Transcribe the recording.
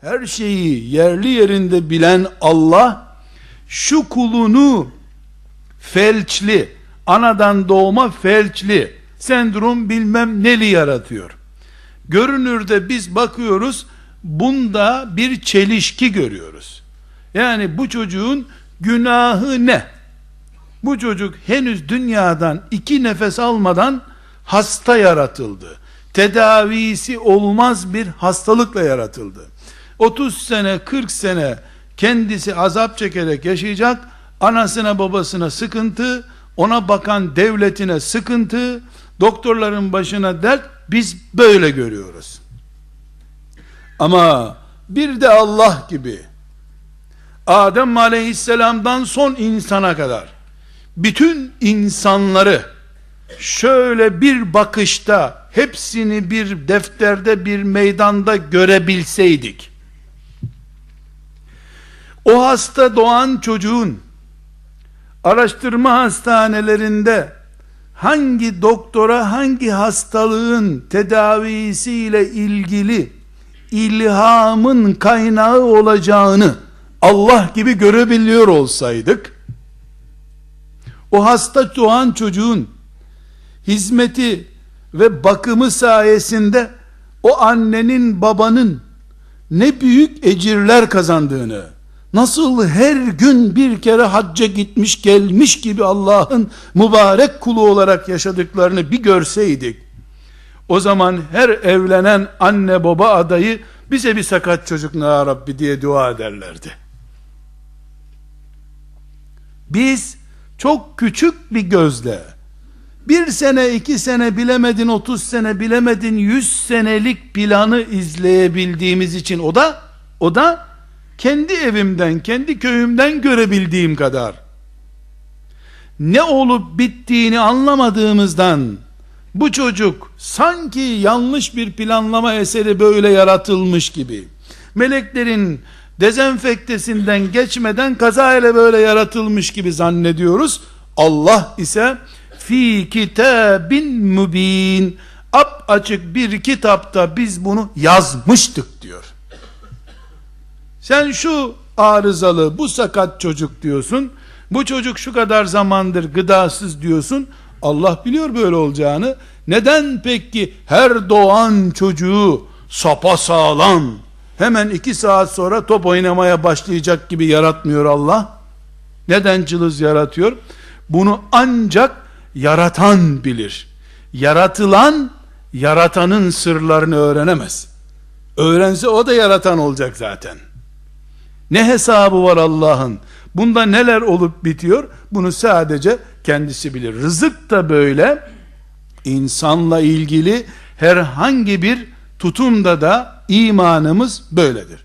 her şeyi yerli yerinde bilen Allah şu kulunu felçli, anadan doğma felçli, sendrom bilmem neli yaratıyor. Görünürde biz bakıyoruz, bunda bir çelişki görüyoruz. Yani bu çocuğun günahı ne? Bu çocuk henüz dünyadan iki nefes almadan hasta yaratıldı. Tedavisi olmaz bir hastalıkla yaratıldı. 30 sene 40 sene kendisi azap çekerek yaşayacak. Anasına babasına sıkıntı, ona bakan devletine sıkıntı, doktorların başına dert biz böyle görüyoruz. Ama bir de Allah gibi Adem aleyhisselamdan son insana kadar bütün insanları şöyle bir bakışta hepsini bir defterde bir meydanda görebilseydik o hasta doğan çocuğun araştırma hastanelerinde hangi doktora hangi hastalığın tedavisiyle ilgili ilhamın kaynağı olacağını Allah gibi görebiliyor olsaydık o hasta doğan çocuğun hizmeti ve bakımı sayesinde o annenin babanın ne büyük ecirler kazandığını nasıl her gün bir kere hacca gitmiş gelmiş gibi Allah'ın mübarek kulu olarak yaşadıklarını bir görseydik o zaman her evlenen anne baba adayı bize bir sakat çocuk ya Rabbi diye dua ederlerdi. Biz çok küçük bir gözle bir sene iki sene bilemedin otuz sene bilemedin yüz senelik planı izleyebildiğimiz için o da o da kendi evimden kendi köyümden görebildiğim kadar ne olup bittiğini anlamadığımızdan bu çocuk sanki yanlış bir planlama eseri böyle yaratılmış gibi meleklerin dezenfektesinden geçmeden kaza ile böyle yaratılmış gibi zannediyoruz. Allah ise fi kitabin mübin ap açık bir kitapta biz bunu yazmıştık diyor. Sen şu arızalı, bu sakat çocuk diyorsun. Bu çocuk şu kadar zamandır gıdasız diyorsun. Allah biliyor böyle olacağını. Neden peki her doğan çocuğu sapa sağlam hemen iki saat sonra top oynamaya başlayacak gibi yaratmıyor Allah? Neden cılız yaratıyor? Bunu ancak yaratan bilir. Yaratılan yaratanın sırlarını öğrenemez. Öğrense o da yaratan olacak zaten. Ne hesabı var Allah'ın? Bunda neler olup bitiyor? Bunu sadece kendisi bilir. Rızık da böyle. insanla ilgili herhangi bir tutumda da imanımız böyledir.